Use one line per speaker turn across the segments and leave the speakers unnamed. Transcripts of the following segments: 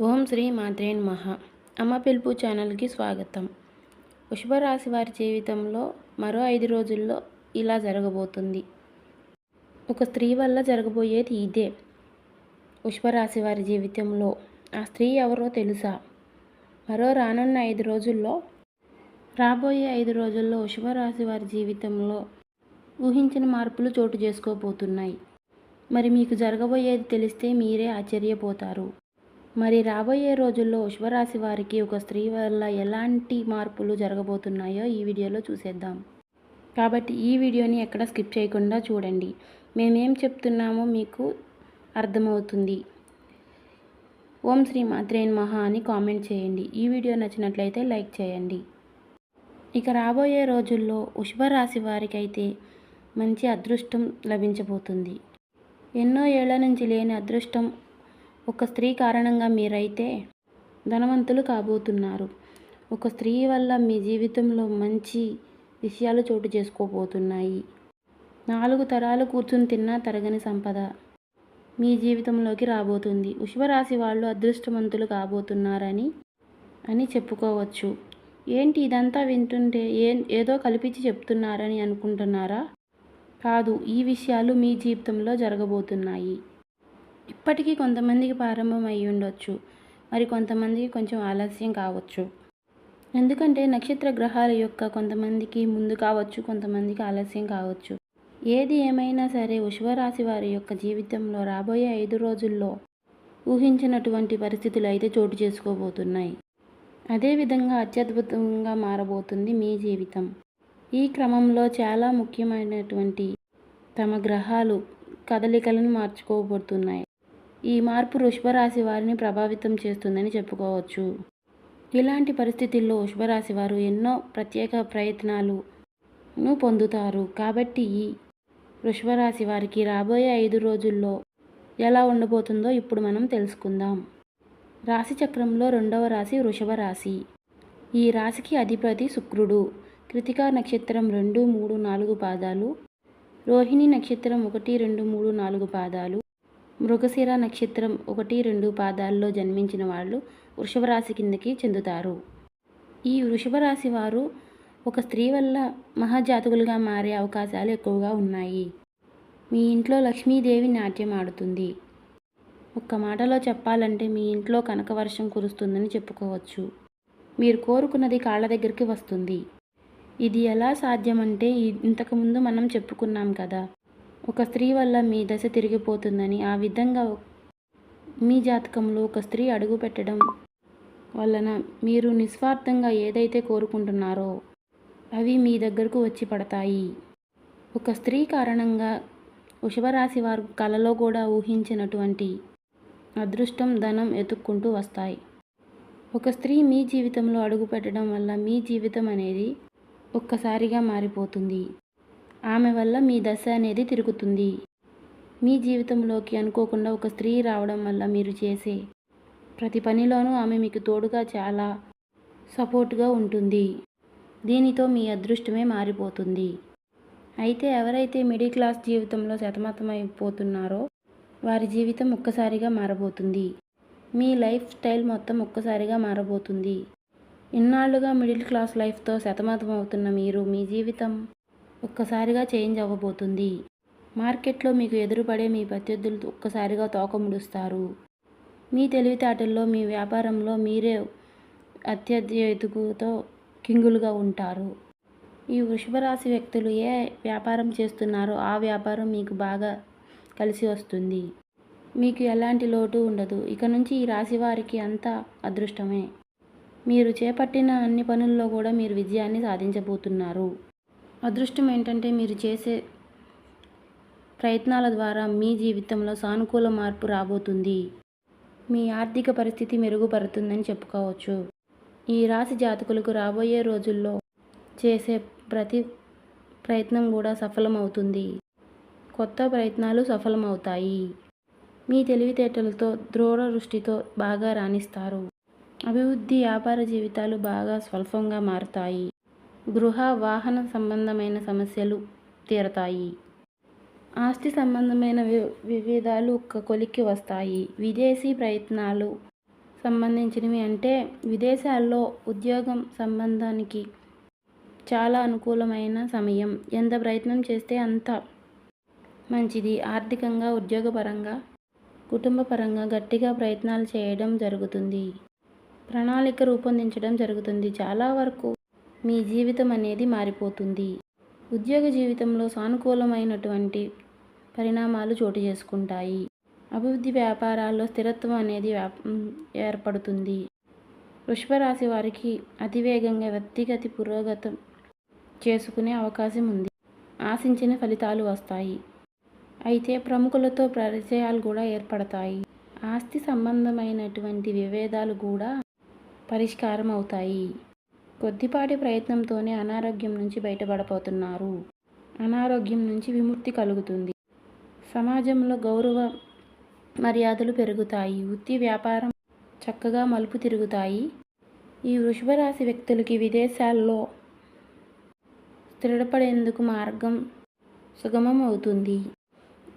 ఓం శ్రీ మాత్రే మహా అమ్మ పిలుపు ఛానల్కి స్వాగతం. వృషభరాశి వారి జీవితంలో మరో ఐదు రోజుల్లో ఇలా జరగబోతుంది. ఒక స్త్రీ వల్ల జరగబోయేది ఇదే. వృషభరాశి వారి జీవితంలో ఆ స్త్రీ ఎవరో తెలుసా? మరో రానున్న ఐదు రోజుల్లో రాబోయే ఐదు రోజుల్లో వృషభరాశి వారి జీవితంలో ఊహించిన మార్పులు చోటు చేసుకోబోతున్నాయి. మరి మీకు జరగబోయేది తెలిస్తే మీరే ఆశ్చర్యపోతారు. మరి రాబోయే రోజుల్లో వృషభరాశి వారికి ఒక స్త్రీ వల్ల ఎలాంటి మార్పులు జరగబోతున్నాయో ఈ వీడియోలో చూసేద్దాం. కాబట్టి ఈ వీడియోని ఎక్కడ స్కిప్ చేయకుండా చూడండి. మేమేం చెప్తున్నామో మీకు అర్థమవుతుంది. ఓం శ్రీ మాత్రేన్ మహా అని కామెంట్ చేయండి. ఈ వీడియో నచ్చినట్లయితే లైక్ చేయండి. ఇక రాబోయే రోజుల్లో వృషభరాశి వారికి అయితే మంచి అదృష్టం లభించబోతుంది. ఎన్నో ఏళ్ళ నుంచి లేని అదృష్టం ఒక స్త్రీ కారణంగా మీరైతే ధనవంతులు కాబోతున్నారు. ఒక స్త్రీ వల్ల మీ జీవితంలో మంచి విషయాలు చోటు చేసుకోబోతున్నాయి. నాలుగు తరాలు కూర్చుని తిన్నా తరగని సంపద మీ జీవితంలోకి రాబోతుంది. వృషభరాశి వాళ్ళు అదృష్టవంతులు కాబోతున్నారని అని చెప్పుకోవచ్చు. ఏంటి ఇదంతా వింటుంటే ఏ ఏదో కల్పించి చెప్తున్నారని అనుకుంటున్నారా? కాదు ఈ విషయాలు మీ జీవితంలో జరగబోతున్నాయి. ఇప్పటికీ కొంతమందికి ప్రారంభం అయి ఉండొచ్చు. మరి కొంతమందికి కొంచెం ఆలస్యం కావచ్చు. ఎందుకంటే నక్షత్ర గ్రహాల యొక్క కొంతమందికి ముందు కావచ్చు కొంతమందికి ఆలస్యం కావచ్చు. ఏది ఏమైనా సరే వృషభరాశి వారి యొక్క జీవితంలో రాబోయే ఐదు రోజుల్లో ఊహించినటువంటి పరిస్థితులు అయితే చోటు చేసుకోబోతున్నాయి. అదేవిధంగా అత్యద్భుతంగా మారబోతుంది మీ జీవితం. ఈ క్రమంలో చాలా ముఖ్యమైనటువంటి తమ గ్రహాలు కదలికలను మార్చుకోబోతున్నాయి. ఈ మార్పు వృషభరాశి వారిని ప్రభావితం చేస్తుందని చెప్పుకోవచ్చు. ఇలాంటి పరిస్థితుల్లో వృషభరాశి వారు ఎన్నో ప్రత్యేక ప్రయత్నాలను పొందుతారు. కాబట్టి ఈ వృషభరాశి వారికి రాబోయే ఐదు రోజుల్లో ఎలా ఉండబోతుందో ఇప్పుడు మనం తెలుసుకుందాం. రాశి చక్రంలో రెండవ రాశి వృషభ రాశి ఈ రాశికి అధిపతి శుక్రుడు. కృతికా నక్షత్రం రెండు మూడు నాలుగు పాదాలు. రోహిణి నక్షత్రం ఒకటి రెండు మూడు నాలుగు పాదాలు. మృగశిర నక్షత్రం ఒకటి రెండు పాదాల్లో జన్మించిన వాళ్ళు వృషభ రాశి కిందకి చెందుతారు. ఈ వృషభ రాశి వారు ఒక స్త్రీ వల్ల మహాజాతకులుగా మారే అవకాశాలు ఎక్కువగా ఉన్నాయి. మీ ఇంట్లో లక్ష్మీదేవి నాట్యం ఆడుతుంది. ఒక్క మాటలో చెప్పాలంటే మీ ఇంట్లో కనక వర్షం కురుస్తుందని చెప్పుకోవచ్చు. మీరు కోరుకున్నది కాళ్ళ దగ్గరికి వస్తుంది. ఇది ఎలా సాధ్యమంటే ఇంతకుముందు మనం చెప్పుకున్నాం కదా ఒక స్త్రీ వల్ల మీ దశ తిరిగిపోతుందని ఆ విధంగా మీ జాతకంలో ఒక స్త్రీ అడుగు పెట్టడం వలన మీరు నిస్వార్థంగా ఏదైతే కోరుకుంటున్నారో అవి మీ దగ్గరకు వచ్చి పడతాయి. ఒక స్త్రీ కారణంగా వృషభరాశి వారు కలలో కూడా ఊహించినటువంటి అదృష్టం ధనం ఎతుక్కుంటూ వస్తాయి. ఒక స్త్రీ మీ జీవితంలో అడుగు పెట్టడం వల్ల మీ జీవితం అనేది ఒక్కసారిగా మారిపోతుంది. ఆమె వల్ల మీ దశ అనేది తిరుగుతుంది. మీ జీవితంలోకి అనుకోకుండా ఒక స్త్రీ రావడం వల్ల మీరు చేసే ప్రతి పనిలోనూ ఆమె మీకు తోడుగా చాలా సపోర్ట్గా ఉంటుంది. దీనితో మీ అదృష్టమే మారిపోతుంది. అయితే ఎవరైతే మిడిల్ క్లాస్ జీవితంలో సతమతమైపోతున్నారో వారి జీవితం ఒక్కసారిగా మారబోతుంది. మీ లైఫ్ స్టైల్ మొత్తం ఒక్కసారిగా మారబోతుంది. ఇన్నాళ్ళుగా మిడిల్ క్లాస్ లైఫ్తో సతమతమవుతున్న మీరు మీ జీవితం ఒక్కసారిగా చేంజ్ అవ్వబోతుంది. మార్కెట్లో మీకు ఎదురుపడే మీ ప్రత్యర్థులు ఒక్కసారిగా తోకముడుస్తారు మీ తెలివితేటల్లో మీ వ్యాపారంలో మీరే అత్యధికతో కింగులుగా ఉంటారు. ఈ వృషభరాశి వ్యక్తులు ఏ వ్యాపారం చేస్తున్నారో ఆ వ్యాపారం మీకు బాగా కలిసి వస్తుంది. మీకు ఎలాంటి లోటు ఉండదు. ఇక నుంచి ఈ రాశి వారికి అంతా అదృష్టమే. మీరు చేపట్టిన అన్ని పనుల్లో కూడా మీరు విజయాన్ని సాధించబోతున్నారు. అదృష్టం ఏంటంటే మీరు చేసే ప్రయత్నాల ద్వారా మీ జీవితంలో సానుకూల మార్పు రాబోతుంది. మీ ఆర్థిక పరిస్థితి మెరుగుపడుతుందని చెప్పుకోవచ్చు. ఈ రాశి జాతకులకు రాబోయే రోజుల్లో చేసే ప్రతి ప్రయత్నం కూడా సఫలమవుతుంది. కొత్త ప్రయత్నాలు సఫలమవుతాయి. మీ తెలివితేటలతో దృఢ దృష్టితో బాగా రాణిస్తారు. అభివృద్ధి వ్యాపార జీవితాలు బాగా స్వల్పంగా మారుతాయి. గృహ వాహన సంబంధమైన సమస్యలు తీరతాయి. ఆస్తి సంబంధమైన వి వివిధాలు ఒక కొలిక్కి వస్తాయి. విదేశీ ప్రయత్నాలు సంబంధించినవి అంటే విదేశాల్లో ఉద్యోగం సంబంధానికి చాలా అనుకూలమైన సమయం. ఎంత ప్రయత్నం చేస్తే అంత మంచిది. ఆర్థికంగా ఉద్యోగపరంగా కుటుంబపరంగా గట్టిగా ప్రయత్నాలు చేయడం జరుగుతుంది. ప్రణాళిక రూపొందించడం జరుగుతుంది. చాలా వరకు మీ జీవితం అనేది మారిపోతుంది. ఉద్యోగ జీవితంలో సానుకూలమైనటువంటి పరిణామాలు చోటు చేసుకుంటాయి. అభివృద్ధి వ్యాపారాల్లో స్థిరత్వం అనేది వ్యాప్ ఏర్పడుతుంది. వృషభరాశి వారికి అతివేగంగా వ్యక్తిగత పురోగతం చేసుకునే అవకాశం ఉంది. ఆశించిన ఫలితాలు వస్తాయి. అయితే ప్రముఖులతో పరిచయాలు కూడా ఏర్పడతాయి. ఆస్తి సంబంధమైనటువంటి విభేదాలు కూడా పరిష్కారం అవుతాయి కొద్దిపాటి ప్రయత్నంతోనే అనారోగ్యం నుంచి బయటపడబోతున్నారు. అనారోగ్యం నుంచి విముక్తి కలుగుతుంది. సమాజంలో గౌరవ మర్యాదలు పెరుగుతాయి. వృత్తి వ్యాపారం చక్కగా మలుపు తిరుగుతాయి. ఈ వృషభరాశి వ్యక్తులకి విదేశాల్లో స్థిరపడేందుకు మార్గం సుగమం అవుతుంది.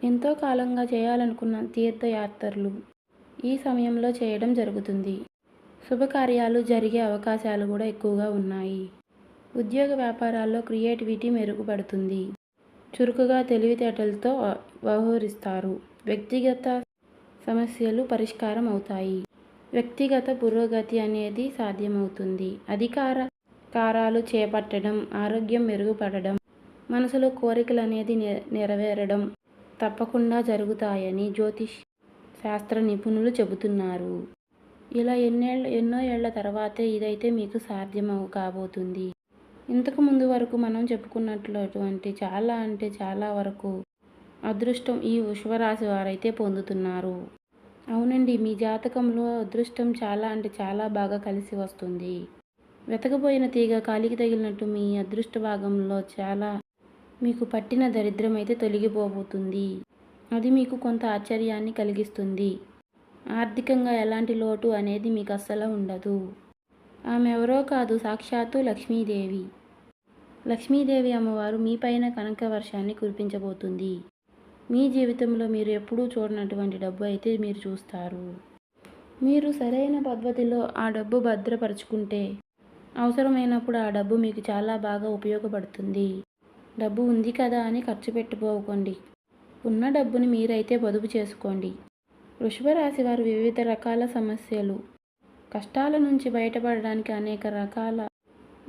ఎంతో కాలంగా చేయాలనుకున్న తీర్థయాత్రలు ఈ సమయంలో చేయడం జరుగుతుంది. శుభకార్యాలు జరిగే అవకాశాలు కూడా ఎక్కువగా ఉన్నాయి. ఉద్యోగ వ్యాపారాల్లో క్రియేటివిటీ మెరుగుపడుతుంది. చురుకుగా తెలివితేటలతో వ్యవహరిస్తారు. వ్యక్తిగత సమస్యలు పరిష్కారం అవుతాయి. వ్యక్తిగత పురోగతి అనేది సాధ్యమవుతుంది. అధికార కారాలు చేపట్టడం ఆరోగ్యం మెరుగుపడడం మనసులో కోరికలు అనేది నెరవేరడం తప్పకుండా జరుగుతాయని జ్యోతిష్ శాస్త్ర నిపుణులు చెబుతున్నారు. ఇలా ఎన్నేళ్ళ ఎన్నో ఏళ్ళ తర్వాతే ఇదైతే మీకు సాధ్యం కాబోతుంది. ఇంతకు ముందు వరకు మనం చెప్పుకున్నట్లటువంటి చాలా అంటే చాలా వరకు అదృష్టం ఈ ఉష్వరాశి వారైతే పొందుతున్నారు. అవునండి మీ జాతకంలో అదృష్టం చాలా అంటే చాలా బాగా కలిసి వస్తుంది. వెతకపోయిన తీగ కాలికి తగిలినట్టు మీ అదృష్ట భాగంలో చాలా మీకు పట్టిన దరిద్రం అయితే తొలగిపోబోతుంది. అది మీకు కొంత ఆశ్చర్యాన్ని కలిగిస్తుంది. ఆర్థికంగా ఎలాంటి లోటు అనేది మీకు అస్సలు ఉండదు. ఆమె ఎవరో కాదు సాక్షాత్తు లక్ష్మీదేవి. లక్ష్మీదేవి అమ్మవారు మీపైన కనక వర్షాన్ని కురిపించబోతుంది. మీ జీవితంలో మీరు ఎప్పుడూ చూడనటువంటి డబ్బు అయితే మీరు చూస్తారు. మీరు సరైన పద్ధతిలో ఆ డబ్బు భద్రపరుచుకుంటే అవసరమైనప్పుడు ఆ డబ్బు మీకు చాలా బాగా ఉపయోగపడుతుంది. డబ్బు ఉంది కదా అని ఖర్చు పెట్టుకోకండి. ఉన్న డబ్బుని మీరైతే పొదుపు చేసుకోండి. వృషభ రాశి వారు వివిధ రకాల సమస్యలు. కష్టాల నుంచి బయటపడడానికి అనేక రకాల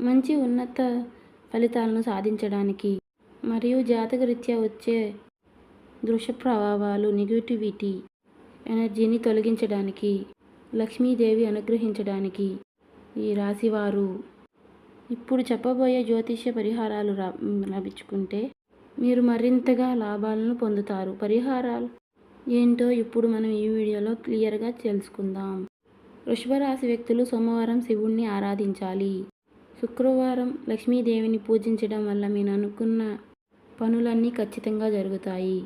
మంచి ఉన్నత ఫలితాలను సాధించడానికి మరియు జాతకరీత్యా వచ్చే దృశ్య ప్రభావాలు నెగిటివిటీ ఎనర్జీని తొలగించడానికి లక్ష్మీదేవి అనుగ్రహించడానికి ఈ రాశివారు ఇప్పుడు చెప్పబోయే జ్యోతిష్య పరిహారాలు లభించుకుంటే మీరు మరింతగా లాభాలను పొందుతారు. పరిహారాలు ఏంటో ఇప్పుడు మనం ఈ వీడియోలో క్లియర్గా తెలుసుకుందాం. వృషభరాశి వ్యక్తులు సోమవారం శివుణ్ణి ఆరాధించాలి. శుక్రవారం లక్ష్మీదేవిని పూజించడం వల్ల మీరు అనుకున్న పనులన్నీ ఖచ్చితంగా జరుగుతాయి.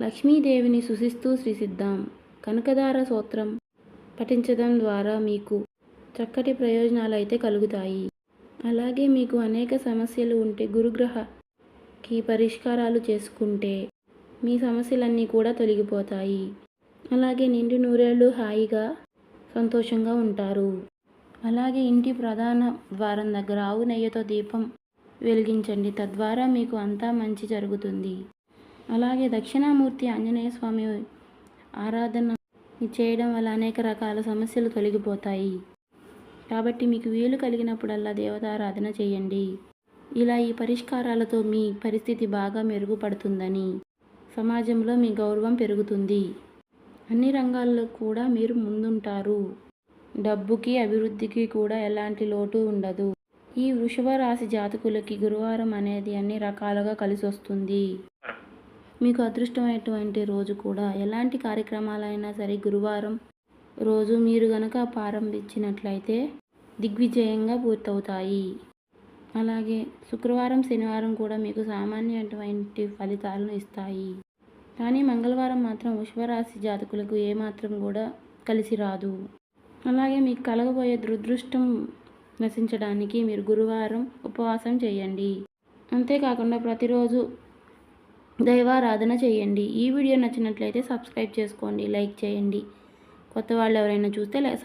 లక్ష్మీదేవిని సుశిస్తూ శ్రీసిద్దాం కనకదార సూత్రం పఠించడం ద్వారా మీకు చక్కటి ప్రయోజనాలు అయితే కలుగుతాయి. అలాగే మీకు అనేక సమస్యలు ఉంటే గురుగ్రహకి పరిష్కారాలు చేసుకుంటే మీ సమస్యలన్నీ కూడా తొలగిపోతాయి. అలాగే నిండు నూరేళ్ళు హాయిగా సంతోషంగా ఉంటారు. అలాగే ఇంటి ప్రధాన ద్వారం దగ్గర ఆవు నెయ్యితో దీపం వెలిగించండి. తద్వారా మీకు అంతా మంచి జరుగుతుంది. అలాగే దక్షిణామూర్తి ఆంజనేయ స్వామి ఆరాధన చేయడం వల్ల అనేక రకాల సమస్యలు తొలగిపోతాయి. కాబట్టి మీకు వీలు కలిగినప్పుడల్లా దేవతారాధన చేయండి. ఇలా ఈ పరిష్కారాలతో మీ పరిస్థితి బాగా మెరుగుపడుతుందని సమాజంలో మీ గౌరవం పెరుగుతుంది. అన్ని రంగాల్లో కూడా మీరు ముందుంటారు. డబ్బుకి అభివృద్ధికి కూడా ఎలాంటి లోటు ఉండదు. ఈ వృషభ రాశి జాతకులకి గురువారం అనేది అన్ని రకాలుగా కలిసి వస్తుంది మీకు అదృష్టమైనటువంటి రోజు కూడా. ఎలాంటి కార్యక్రమాలైనా సరే గురువారం రోజు మీరు గనక ప్రారంభించినట్లయితే దిగ్విజయంగా పూర్తవుతాయి. అలాగే శుక్రవారం శనివారం కూడా మీకు సామాన్యటువంటి ఫలితాలను ఇస్తాయి. కానీ మంగళవారం మాత్రం వృషభరాశి జాతకులకు ఏమాత్రం కూడా కలిసి రాదు. అలాగే మీకు కలగబోయే దురదృష్టం నశించడానికి మీరు గురువారం ఉపవాసం చేయండి. అంతేకాకుండా ప్రతిరోజు దైవారాధన చేయండి. ఈ వీడియో నచ్చినట్లయితే సబ్స్క్రైబ్ చేసుకోండి లైక్ చేయండి. కొత్త వాళ్ళు ఎవరైనా చూస్తే సబ్స్క్రైబ్